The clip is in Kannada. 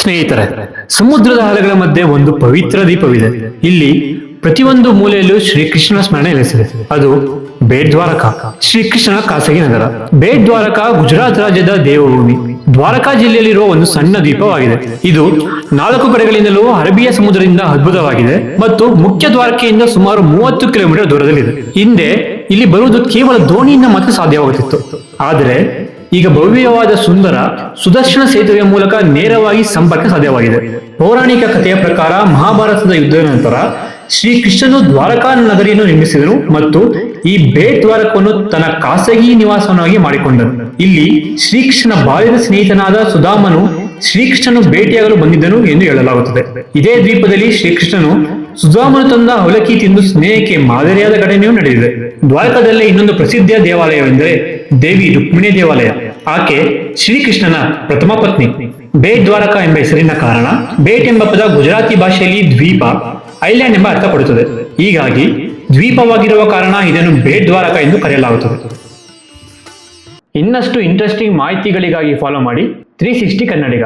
ಸ್ನೇಹಿತರೆ, ಸಮುದ್ರದ ಅಲೆಗಳ ಮಧ್ಯೆ ಒಂದು ಪವಿತ್ರ ದೀಪವಿದೆ. ಇಲ್ಲಿ ಪ್ರತಿಯೊಂದು ಮೂಲೆಯಲ್ಲೂ ಶ್ರೀಕೃಷ್ಣ ಸ್ಮರಣೆ ನೆಲೆಸಿದೆ. ಅದು ಬೇಡ್ ದ್ವಾರಕ ಶ್ರೀಕೃಷ್ಣನ ಖಾಸಗಿ ನಗರ. ಬೇಡ್ ದ್ವಾರಕ ಗುಜರಾತ್ ರಾಜ್ಯದ ದೇವಭೂಮಿ. ದ್ವಾರಕಾ ಜಿಲ್ಲೆಯಲ್ಲಿರುವ ಒಂದು ಸಣ್ಣ ದ್ವೀಪವಾಗಿದೆ ಇದು ನಾಲ್ಕು ಕಡೆಗಳಿಂದಲೂ ಅರಬಿಯ ಸಮುದ್ರದಿಂದ ಅದ್ಭುತವಾಗಿದೆ ಮತ್ತು ಮುಖ್ಯ ದ್ವಾರಕೆಯಿಂದ ಸುಮಾರು ಮೂವತ್ತು ಕಿಲೋಮೀಟರ್ ದೂರದಲ್ಲಿದೆ. ಹಿಂದೆ ಇಲ್ಲಿ ಬರುವುದು ಕೇವಲ ದೋಣಿಯಿಂದ ಮಾತ್ರ ಸಾಧ್ಯವಾಗುತ್ತಿತ್ತು. ಆದರೆ ಈಗ ಭವ್ಯವಾದ ಸುಂದರ ಸುದರ್ಶನ ಸೇತುವೆಯ ಮೂಲಕ ನೇರವಾಗಿ ಸಂಪರ್ಕ ಸಾಧ್ಯವಾಗಿದೆ. ಪೌರಾಣಿಕ ಕಥೆಯ ಪ್ರಕಾರ ಮಹಾಭಾರತದ ಯುದ್ಧದ ನಂತರ ಶ್ರೀಕೃಷ್ಣನು ದ್ವಾರಕಾ ನಗರಿಯನ್ನು ನಿರ್ಮಿಸಿದನು ಮತ್ತು ಈ ಬೇ ದ್ವಾರಕವನ್ನು ತನ್ನ ಖಾಸಗಿ ನಿವಾಸವನ್ನಾಗಿ ಮಾಡಿಕೊಂಡನು. ಇಲ್ಲಿ ಶ್ರೀಕೃಷ್ಣನ ಬಾಲ್ಯದ ಸ್ನೇಹಿತನಾದ ಸುಧಾಮನು ಶ್ರೀಕೃಷ್ಣನು ಭೇಟಿಯಾಗಲು ಬಂದಿದ್ದನು ಎಂದು ಹೇಳಲಾಗುತ್ತದೆ. ಇದೇ ದ್ವೀಪದಲ್ಲಿ ಶ್ರೀಕೃಷ್ಣನು ಸುಧಾಮನು ತಂದ ಅವಲಕ್ಕಿ ತಿಂದು ಸ್ನೇಹಕ್ಕೆ ಮಾದರಿಯಾದ ಘಟನೆಯೂ ನಡೆದಿದೆ. ದ್ವಾರಕದಲ್ಲೇ ಇನ್ನೊಂದು ಪ್ರಸಿದ್ಧ ದೇವಾಲಯವೆಂದರೆ ದೇವಿ ರುಕ್ಮಿಣಿ ದೇವಾಲಯ. ಆಕೆ ಶ್ರೀಕೃಷ್ಣನ ಪ್ರಥಮ ಪತ್ನಿ. ಬೇಟ್ ದ್ವಾರಕ ಎಂಬ ಹೆಸರಿನ ಕಾರಣ ಬೇಟ್ ಎಂಬ ಪದ ಗುಜರಾತಿ ಭಾಷೆಯಲ್ಲಿ ದ್ವೀಪ, ಐಲ್ಯಾಂಡ್ ಎಂಬ ಅರ್ಥ ಕೊಡುತ್ತದೆ. ಹೀಗಾಗಿ ದ್ವೀಪವಾಗಿರುವ ಕಾರಣ ಇದನ್ನು ಬೇಟ್ ದ್ವಾರಕ ಎಂದು ಕರೆಯಲಾಗುತ್ತದೆ. ಇನ್ನಷ್ಟು ಇಂಟ್ರೆಸ್ಟಿಂಗ್ ಮಾಹಿತಿಗಳಿಗಾಗಿ ಫಾಲೋ ಮಾಡಿ. Three sixty Kannadiga.